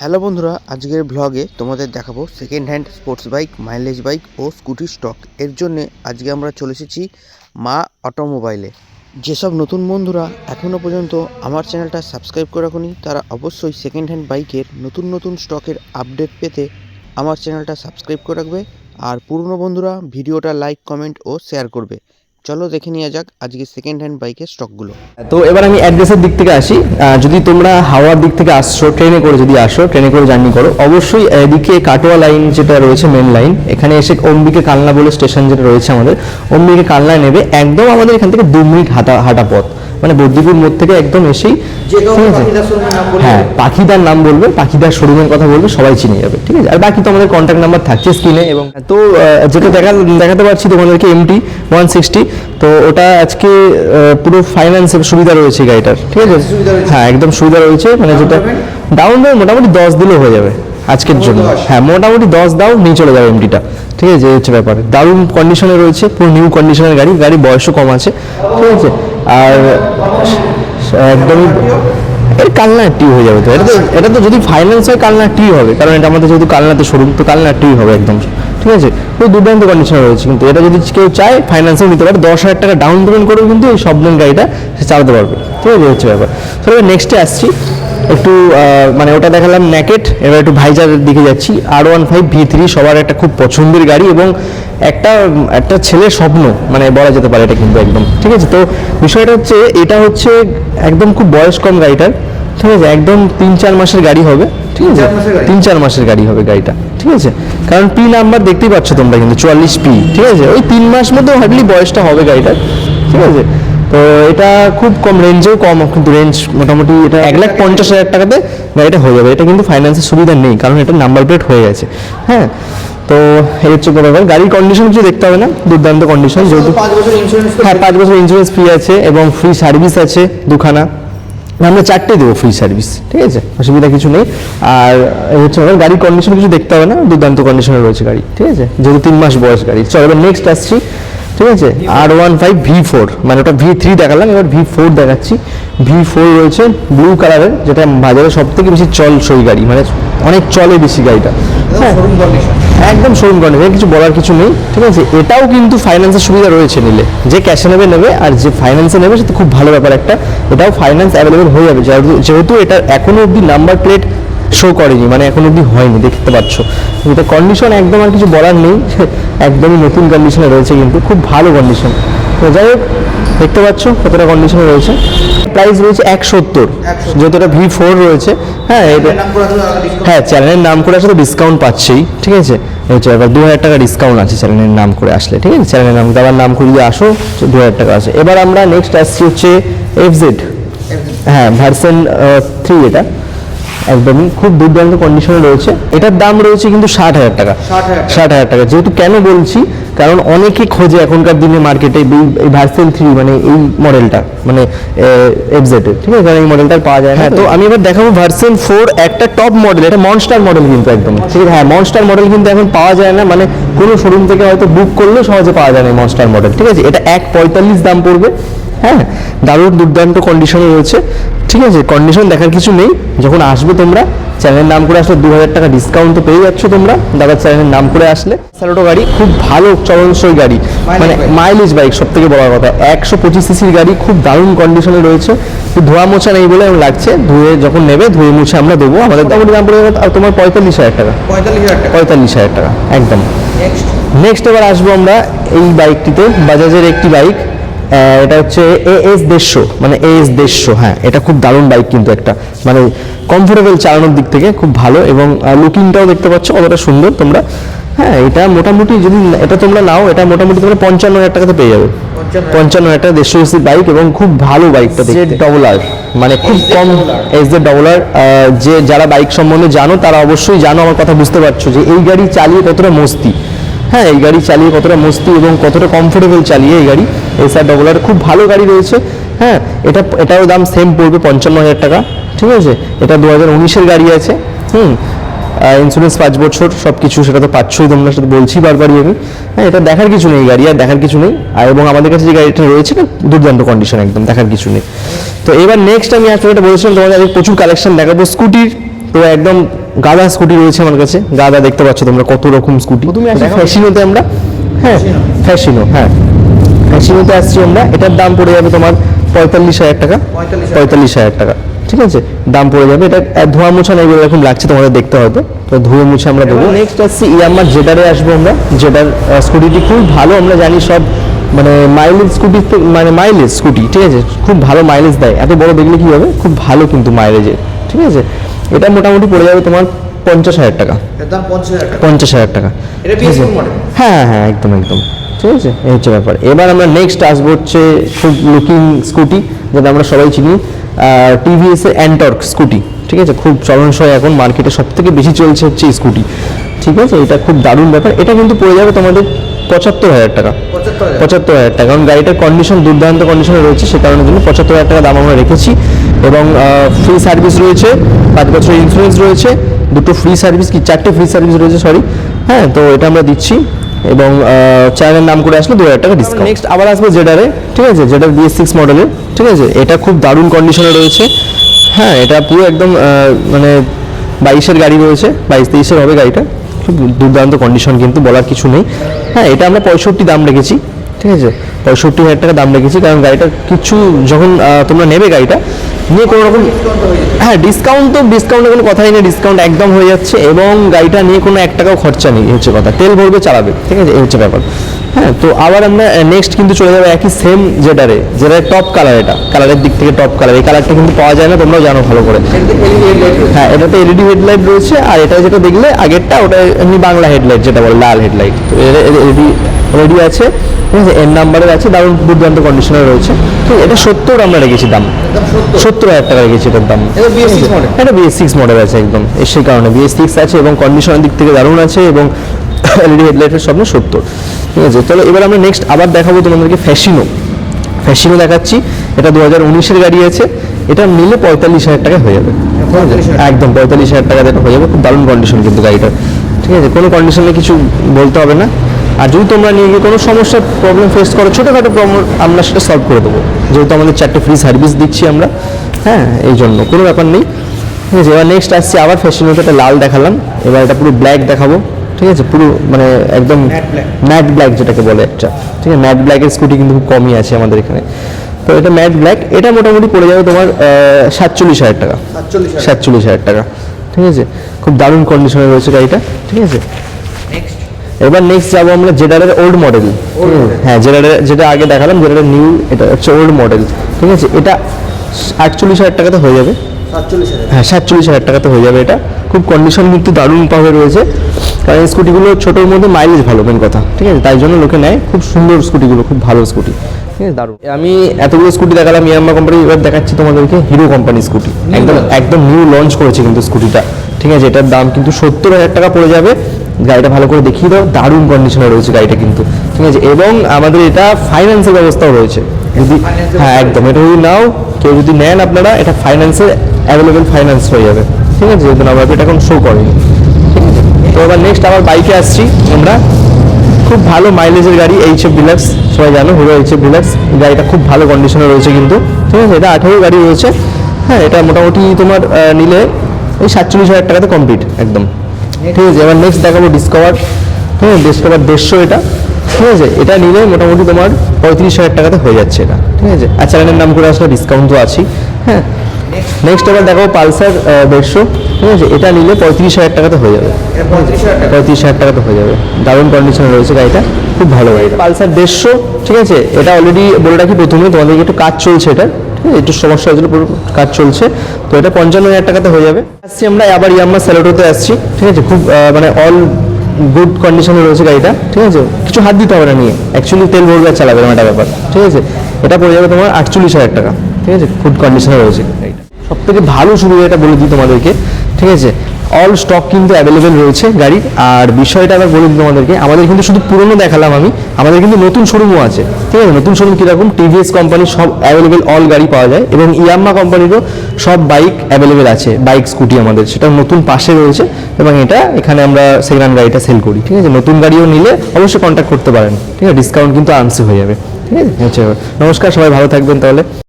Hello বন্ধুরা, আজকের ব্লগে তোমাদের দেখাবো second hand sports bike mileage bike ও স্কুটি স্টক এর জন্যে আজকে আমরা চলে এসেছি মা অটোমোবাইলে যেসব নতুন বন্ধুরা এখনও পর্যন্ত আমার চ্যানেলটা সাবস্ক্রাইব করে রাখুনি, তারা অবশ্যই সেকেন্ড হ্যান্ড বাইকের নতুন নতুন স্টকের আপডেট পেতে আমার চ্যানেলটা সাবস্ক্রাইব করে রাখবে। আর পুরনো বন্ধুরা, ভিডিওটা লাইক কমেন্ট ও শেয়ার করবে। চলো দেখে নিয়ে যাক আজকে সেকেন্ড হ্যান্ড বাইকের স্টকগুলো তো এবার আমি অ্যাড্রেসের দিক থেকে আসি। যদি তোমরা হাওড়ার দিক থেকে আসছো, ট্রেনে করে যদি আসো, ট্রেনে করে জার্নি করো, অবশ্যই এদিকে কাটোয়া লাইন যেটা রয়েছে মেন লাইন এখানে এসে অম্বিকে কালনা বলে স্টেশন যেটা রয়েছে আমাদের, অম্বিকে কালনায় নেবে একদম আমাদের এখান থেকে দু মিনিট হাঁটা হাঁটা পথ। মানে বদ্রিপুর মোড় থেকে একদম এসেই ঠিক আছে? হ্যাঁ পাখিদার নাম বলবে পাখিদার শোরুমের কথা বলবে সবাই চিনে যাবে ঠিক আছে? আর বাকি তো আমাদের কন্ট্যাক্ট নাম্বার থাকছে স্ক্রিনে এবং তো যেটা দেখা দেখাতে পারছি তোমাদেরকে এমটি ওয়ান সিক্সটি তো ওটা আজকে পুরো ফাইন্যান্সের সুবিধা রয়েছে গাড়িটার ঠিক আছে? হ্যাঁ একদম সুবিধা রয়েছে মানে যেটা ডাউন পেমেন্ট মোটামুটি দশ দিলেও হয়ে যাবে আজকের জন্য। হ্যাঁ মোটামুটি দশ দাও নিয়ে চলে যাবে এমটিটা ঠিক আছে? এই হচ্ছে ব্যাপার। দারুণ কন্ডিশনে রয়েছে পুরো নিউ কন্ডিশনের গাড়ি গাড়ি বয়সও কম আছে ঠিক আছে? আর একদমই এর কালনা টি হয়ে যাবে তো। এটা তো এটা তো যদি ফাইনান্স হয়, কালনা টি হবে। কারণ এটা আমাদের যেহেতু কালনাতে শোরুম তো কালনা টি হবে একদম। ঠিক আছে? পুরো দুর্দান্ত কন্ডিশন রয়েছে কিন্তু। এটা যদি কেউ চায় ফাইন্যান্সেও নিতে পারে দশ হাজার টাকা ডাউন পেমেন্ট করেও কিন্তু এই সব গাড়িটা সে চালাতে পারবে। ঠিক আছে? হচ্ছে ব্যাপার। তো নেক্সটে আসছি। একটু মানে ওটা দেখালাম ন্যাকেট এবার একটু ভাইজারের দিকে যাচ্ছি। R one five V three সবার একটা খুব পছন্দের গাড়ি এবং একটা একটা ছেলের স্বপ্ন মানে বলা যেতে পারে এটা কিন্তু একদম ঠিক আছে? তো বিষয়টা হচ্ছে এটা হচ্ছে একদম খুব বয়স কম গাড়িটার ঠিক আছে? একদম তিন চার মাসের গাড়ি হবে ঠিক আছে? তিন চার মাসের গাড়ি? হবে গাড়িটা ঠিক আছে? কারণ পি নাম্বার দেখতেই পাচ্ছ তোমরা কিন্তু চুয়াল্লিশ পি ঠিক আছে? ওই তিন মাস মতো হার্ডলি বয়সটা হবে গাড়িটার ঠিক আছে? তো এটা খুব কম রেঞ্জেও কম কিন্তু রেঞ্জ মোটামুটি এটা এক লাখ পঞ্চাশ হাজার টাকাতে গাড়িটা হয়ে যাবে। এটা কিন্তু ফাইন্যান্সের সুবিধা নেই কারণ এটা নাম্বার প্লেট হয়ে গেছে। হ্যাঁ? তো এই হচ্ছে ব্যাপার। গাড়ির কন্ডিশন কিছু দেখতে হবে না? দুর্দান্ত কন্ডিশন যেহেতু বছর ইন্স্যুরেন্স হ্যাঁ পাঁচ বছর ইন্স্যুরেন্স ফ্রি আছে এবং ফ্রি সার্ভিস আছে দুখানা। আমরা চারটে দেবো ফ্রি সার্ভিস ঠিক আছে? অসুবিধা কিছু নেই। আর হচ্ছে আমার গাড়ির কন্ডিশন কিছু দেখতে হবে না? দুর্দান্ত কন্ডিশনে রয়েছে গাড়ি ঠিক আছে? যেহেতু তিন মাস বয়স গাড়ি চলো এবার নেক্সট আসছি। ঠিক আছে? R one five V four মানে ওটা ভি থ্রি দেখালাম এবার ভি ফোর দেখাচ্ছি। ভি ফোর রয়েছে ব্লু কালারের যেটা বাজারে সব থেকে বেশি চল সই গাড়ি মানে অনেক চলে বেশি গাড়িটা। হ্যাঁ একদম শোরুম কন্ডিশন কিছু বলার কিছু নেই ঠিক আছে? এটাও কিন্তু ফাইন্যান্সের সুবিধা রয়েছে নিলে। যে ক্যাশে নেবে নেবে আর যে ফাইন্যান্সে নেবে সেটা খুব ভালো ব্যাপার একটা। এটাও ফাইন্যান্স অ্যাভেলেবেল হয়ে যাবে যেহেতু- এটা এখনও অবধি নাম্বার প্লেট শো করেনি মানে এখন অবধি হয়নি দেখতে পাচ্ছ। এটা কন্ডিশন একদম আর কিছু বলার নেই একদমই নতুন কন্ডিশনে রয়েছে কিন্তু খুব ভালো কন্ডিশন তো যাই হোক দেখতে পাচ্ছ কতটা কন্ডিশনে রয়েছে। প্রাইস রয়েছে এক সত্তর যতটা ভি ফোর রয়েছে হ্যাঁ হ্যাঁ চ্যানেলের নাম করে আসলে ডিসকাউন্ট পাচ্ছেই ঠিক আছে? হচ্ছে এবার দু হাজার টাকা ডিসকাউন্ট আছে চ্যানেলের নাম করে আসলে ঠিক আছে? চ্যানেলের নাম আবার নাম করে যদি আসো দু হাজার টাকা আছে। এবার আমরা নেক্সট আসছি হচ্ছে এফ জেড হ্যাঁ ভার্সন থ্রি এটা। একদমই খুব দুর্দান্ত কন্ডিশনে রয়েছে। এটার দাম রয়েছে কিন্তু ষাট হাজার টাকা। ষাট হাজার টাকা। যেহেতু কেন বলছি? কারণ অনেকে খোঁজে এখনকার দিনে মার্কেটে এই ভার্সেল থ্রি মানে এই মডেলটা মানে এফজেড ঠিক আছে? কারণ এই মডেলটা পাওয়া যায় হ্যাঁ তো আমি এবার দেখাবো ভার্সেল ফোর একটা টপ মডেল এটা মনস্টার মডেল কিন্তু একদম। ঠিক আছে? হ্যাঁ মনস্টার মডেল কিন্তু এখন পাওয়া যায় না। মানে কোনো শোরুম থেকে হয়তো বুক করলেও সহজে পাওয়া যায় না মনস্টার মডেল ঠিক আছে? এটা এক পঁয়তাল্লিশ দাম পড়বে। হ্যাঁ দারুণ দুর্দান্ত কন্ডিশনে রয়েছে। ঠিক আছে কন্ডিশন দেখার কিছু নেই। যখন আসবে তোমরা চ্যানেলের নাম করে আসলে দু হাজার টাকা ডিসকাউন্ট তো পেয়ে যাচ্ছ তোমরা। দাদার চ্যানেলের নাম করে আসলে। স্যালোটো গাড়ি খুব ভালো চলনসই গাড়ি। মানে মাইলেজ বাইক সব থেকে বড় কথা। একশো পঁচিশ সিসির গাড়ি খুব দারুণ কন্ডিশনে রয়েছে। ধোয়া মোছা নেই বলে এমন লাগছে। ধুয়ে যখন নেবে ধুয়ে মুছে আমরা দেবো। আমাদের দাম দাম পড়ে আর তোমার পঁয়তাল্লিশ হাজার টাকা। পঁয়তাল্লিশ হাজার টাকা। পঁয়তাল্লিশ হাজার টাকা একদম। নেক্সট এবার আসব আমরা এই বাইকটিতে বাজাজের একটি বাইক এটা হচ্ছে এএস দেড়শো মানে এএস দেড়শো হ্যাঁ এটা খুব দারুণ বাইক কিন্তু একটা। মানে কমফোর্টেবল চালানোর দিক থেকে খুব ভালো এবং লুকিংটাও দেখতে পাচ্ছ কতটা সুন্দর তোমরা। হ্যাঁ এটা মোটামুটি যদি এটা তোমরা নাও এটা মোটামুটি তোমরা পঞ্চান্ন হাজার টাকাতে পেয়ে যাবে। পঞ্চান্ন হাজার। টাকা দেড়শো এসির বাইক এবং খুব ভালো বাইকটা দেখতে। ডবল আর মানে খুব কম এস জে ডবল আর যে যারা বাইক সম্বন্ধে জানো তারা অবশ্যই জানো আমার কথা বুঝতে পারছ যে এই গাড়ি চালিয়ে কতটা মস্তি। হ্যাঁ এই গাড়ি চালিয়ে কতটা মস্তি এবং কতটা কমফোর্টেবল চালিয়ে এই গাড়ি। এস আর ডবল আর খুব ভালো গাড়ি রয়েছে। হ্যাঁ এটা এটাও দাম সেম পড়বে পঞ্চান্ন হাজার টাকা। ঠিক আছে? এটা দু হাজার উনিশের গাড়ি আছে। হুম ইন্স্যুরেন্স পাঁচ বছর সব কিছু সেটা তো পাচ্ছই তোমরা সেটা বলছি বারবারই আমি। হ্যাঁ এটা দেখার কিছু নেই গাড়ি আর দেখার কিছু নেই। আর এবং আমাদের কাছে যে গাড়িটা রয়েছে না দুর্দান্ত কন্ডিশন একদম দেখার কিছু নেই। তো এবার নেক্সট আমি আসলে এটা বলেছিলাম তোমাদের প্রচুর কালেকশন দেখাবো। স্কুটির তো একদম গাদা স্কুটি রয়েছে আমার কাছে। গাদা দেখতে পাচ্ছ তোমরা কত রকম স্কুটি। তুমি ফ্যাশিনোতে আমরা হ্যাঁ ফ্যাশিনো হ্যাঁ। ফ্যাশিনোতে আসছি আমরা এটার দাম পড়ে যাবে তোমার পঁয়তাল্লিশ হাজার টাকা। পঁয়তাল্লিশ হাজার টাকা। ঠিক আছে? দাম পড়ে যাবে এটা ধোয়া মোছা নেই এরকম লাগছে তোমাদের দেখতে হয়তো তো ধুয়ে মুছে আমরা দেবো। নেক্সট আসছি ইয়ামার জেডারে আসব আমরা। জেডার স্কুটিটি খুব ভালো আমরা জানি সব মানে মাইলেজ স্কুটি মানে মাইলেজ স্কুটি ঠিক আছে? খুব ভালো মাইলেজ দেয়। এত বড় দেখলে কি হবে? খুব ভালো কিন্তু মাইলেজে ঠিক আছে? এটা মোটামুটি পড়ে যাবে তোমার পঞ্চাশ হাজার টাকা। পঞ্চাশ হাজার টাকা। পঞ্চাশ হাজার টাকা। এটা BS4 model? হ্যাঁ হ্যাঁ একদম একদম। ঠিক আছে? এই হচ্ছে ব্যাপার। এবার আমরা নেক্সট আসব হচ্ছে খুব লুকিং স্কুটি যেটা আমরা সবাই চিনি। টিভিএস এর অ্যান্টর্ক স্কুটি ঠিক আছে? খুব চলনসই এখন মার্কেটে সব থেকে বেশি চলছে হচ্ছে স্কুটি ঠিক আছে? এটা খুব দারুণ ব্যাপার। এটা কিন্তু পড়ে যাবে তোমাদের পঁচাত্তর হাজার টাকা। পঁচাত্তর হাজার। পঁচাত্তর হাজার টাকা। কারণ গাড়িটার কন্ডিশন দুর্দান্ত কন্ডিশনে রয়েছে সে কারণের জন্য পঁচাত্তর হাজার টাকা দাম আমরা রেখেছি। এবং ফ্রি সার্ভিস রয়েছে পাঁচ বছরের ইন্স্যুরেন্স রয়েছে। দুটো ফ্রি সার্ভিস কি? চারটে ফ্রি সার্ভিস রয়েছে সরি হ্যাঁ তো এটা আমরা দিচ্ছি। এবং চ্যানেলের নাম করে আসলে দু হাজার টাকা ডিসকাউন্ট নেক্সট আবার আসব জেডারে ঠিক আছে? জেডার বিএস সিক্স মডেলের ঠিক আছে? এটা খুব দারুণ কন্ডিশনে রয়েছে। হ্যাঁ এটা পুরো একদম মানে বাইশের গাড়ি রয়েছে, বাইশ তেইশের হবে গাড়িটা। খুব দুর্দান্ত কন্ডিশন কিন্তু, বলার কিছু নেই। হ্যাঁ এটা আমরা পঁয়ষট্টি দাম রেখেছি, ঠিক আছে? পঁয়ষট্টি হাজার টাকা দাম রেখেছি, কারণ গাড়িটা কিছু, যখন তোমরা নেবে গাড়িটা, নিয়ে কোনো রকম হ্যাঁ ডিসকাউন্ট তো ডিসকাউন্টের কোনো কথাই নেই ডিসকাউন্ট একদম হয়ে যাচ্ছে এবং গাড়িটা নিয়ে কোনো এক টাকাও খরচা নেই হচ্ছে কথা। তেল ভরবে, চালাবে, ঠিক আছে? এই হচ্ছে ব্যাপার। হ্যাঁ তো আবার আমরা নেক্সট কিন্তু চলে যাব একই সেম জেটারে যেটা টপ কালার এটা কালারের দিক থেকে টপ কালার এই কালারটা কিন্তু পাওয়া যায় না তোমরাও জানো ভালো করে। হ্যাঁ এটাতে এলইডি হেডলাইট রয়েছে আর এটা যেটা দেখলে আগেরটা ওটা এমনি বাংলা হেডলাইট যেটা বলে লাল হেডলাইট তো এলইডি রেডি আছে ঠিক আছে? এর নাম্বারের আছে দারুণ দুর্দান্ত কন্ডিশনে রয়েছে। আছে, এটা সত্তর আমরা রেখেছি দাম। সত্তর। হাজার টাকা রেখেছি এটার দাম। এটা BS6 বিএস সিক্স মডেল আছে? একদম এর সেই কারণে বিএস সিক্স আছে এবং কন্ডিশনের দিক থেকে দারুণ আছে এবং এলইডি হেডলাইটের স্বপ্ন সত্তর। ঠিক আছে? চলো এবার আমরা নেক্সট আবার দেখাবো তোমাদেরকে ফ্যাশিনো ফ্যাশিনো দেখাচ্ছি। এটা দু হাজার উনিশের গাড়ি আছে। এটা নিলে পঁয়তাল্লিশ হাজার টাকা হয়ে যাবে। একদম পঁয়তাল্লিশ হাজার টাকা যেটা হয়ে যাবে খুব দারুণ কন্ডিশন কিন্তু গাড়িটার। ঠিক আছে? কোনো কন্ডিশনে কিছু বলতে হবে না। আর যদি তোমরা নিয়ে গিয়ে কোনো সমস্যার প্রবলেম ফেস করো ছোটোখাটো প্রবলেম আমরা সেটা সলভ করে দেবো। যেহেতু আমাদের চারটে ফ্রি সার্ভিস দিচ্ছি আমরা। হ্যাঁ এই জন্য কোনো ব্যাপার নেই। ঠিক আছে? এবার নেক্সট আসছি আবার ফ্যাশিনোতে একটা লাল দেখালাম। এবার এটা পুরো ব্ল্যাক দেখাবো। ঠিক আছে? পুরো মানে একদম ম্যাট ব্ল্যাক যেটাকে বলে একটা। ঠিক আছে? ম্যাট ব্ল্যাকের স্কুটি কিন্তু খুব কমই আছে আমাদের এখানে। তো এটা ম্যাট ব্ল্যাক এটা মোটামুটি পড়ে যাবে তোমার সাতচল্লিশ হাজার টাকা। সাতচল্লিশ হাজার। টাকা। ঠিক আছে? খুব দারুণ কন্ডিশনে রয়েছে গাড়িটা। ঠিক আছে? এবার নেক্সট যাব আমরা জেডারের ওল্ড মডেল হ্যাঁ জেডারের যেটা আগে দেখালাম জেডারের নিউ এটা হচ্ছে ওল্ড মডেল ঠিক আছে? এটা আটচল্লিশ হাজার টাকাতে হয়ে যাবে। হ্যাঁ সাতচল্লিশ হাজার টাকাতে হয়ে যাবে এটা। খুব কন্ডিশন কিন্তু দারুণভাবে রয়েছে। কারণ এই স্কুটিগুলো ছোটোর মধ্যে মাইলেজ ভালো মেন কথা। ঠিক আছে? তাই জন্য লোকে নেয়। খুব সুন্দর স্কুটিগুলো খুব ভালো স্কুটি। ঠিক আছে? দারুণ। আমি এতগুলো স্কুটি দেখালাম ইয়াম্মা কোম্পানি এবার দেখাচ্ছি তোমাদেরকে হিরো কোম্পানি স্কুটি। একদম একদম নিউ লঞ্চ করেছে কিন্তু স্কুটিটা। ঠিক আছে? এটার দাম কিন্তু সত্তর হাজার টাকা পড়ে যাবে। গাড়িটা ভালো করে দেখিয়ে দাও। দারুণ কন্ডিশনে রয়েছে গাড়িটা কিন্তু। ঠিক আছে? এবং আমাদের এটা ফাইন্যান্সের ব্যবস্থাও রয়েছে। যদি হ্যাঁ একদম। এটা যদি নাও কেউ যদি নেন আপনারা এটা ফাইন্যান্সে অ্যাভেলেবেল ফাইন্যান্স হয়ে যাবে। ঠিক আছে, যেহেতু আমরা এটা এখন শো ঠিক আছে তো এবার নেক্সট আবার বাইকে আসছি আমরা। খুব ভালো মাইলেজের গাড়ি এইচ এফ ডিলাক্স সবাই জানো হিরো এইচ এফ ডিলাক্স গাড়িটা খুব ভালো কন্ডিশনে রয়েছে কিন্তু, ঠিক আছে, এটা আঠেরো গাড়ি রয়েছে। হ্যাঁ এটা মোটামুটি তোমার নিলে এই সাতচল্লিশ হাজার টাকাতে কমপ্লিট একদম। ঠিক আছে, এবার নেক্সট দেখাবো ডিসকভার হ্যাঁ ডিসকভার দেড়শো এটা। ঠিক আছে, এটা নিলে মোটামুটি তোমার পঁয়ত্রিশ হাজার টাকাতে হয়ে যাচ্ছে এটা। ঠিক আছে, আর চ্যানেলের নাম করে আসলে ডিসকাউন্ট তো আছেই। হ্যাঁ নেক্সট এবার দেখো পালসার দেড়শো। ঠিক আছে? এটা নিলে পঁয়ত্রিশ হাজার টাকাতে হয়ে যাবে। পঁয়ত্রিশ হাজার টাকাতে হয়ে যাবে। দারুণ কন্ডিশনে রয়েছে গাড়িটা। খুব ভালো গাড়ি পালসার দেড়শো, ঠিক আছে? এটা অলরেডি বলে রাখি প্রথমে, তোমাদেরকে একটু কাজ চলছে এটা। একটু সমস্যা হয়েছিল, পুরো কাজ চলছে। তো এটা পঞ্চান্ন হাজার টাকাতে হয়ে যাবে। আসছি আমরা আবার ইয়াম্মা স্যালোটোতে আসছি। ঠিক আছে? খুব মানে অল গুড কন্ডিশনে রয়েছে গাড়িটা। ঠিক আছে? কিছু হাত দিতে হবে না নিয়ে। অ্যাকচুয়ালি তেল ভরবে চালাবে এরকম একটা ব্যাপার। ঠিক আছে? এটা পড়ে যাবে তোমার আটচল্লিশ হাজার টাকা। ঠিক আছে? গুড কন্ডিশনে রয়েছে। সব থেকে ভালো সুবিধা এটা বলে দিই তোমাদেরকে, ঠিক আছে? অল স্টক কিন্তু অ্যাভেলেবেল রয়েছে গাড়ির, আর বিষয়টা আবার বলে দিই তোমাদেরকে, আমাদের কিন্তু শুধু পুরনো দেখালাম আমি, আমাদের কিন্তু নতুন শোরুমও আছে, ঠিক আছে? নতুন শোরুম কীরকম? টিভিএস কোম্পানির সব অ্যাভেলেবেল অল গাড়ি পাওয়া যায়, এবং ইয়াম্মা কোম্পানিরও সব বাইক অ্যাভেলেবেল আছে বাইক স্কুটি আমাদের, সেটা নতুন পাশে রয়েছে, এবং এটা এখানে আমরা সেকেন্ড হ্যান্ড গাড়িটা সেল করি, ঠিক আছে? নতুন গাড়িও নিলে অবশ্যই কন্ট্যাক্ট করতে পারেন, ঠিক আছে? ডিসকাউন্ট কিন্তু আনসে হয়ে যাবে, ঠিক আছে? আচ্ছা নমস্কার, সবাই ভালো থাকবেন তাহলে।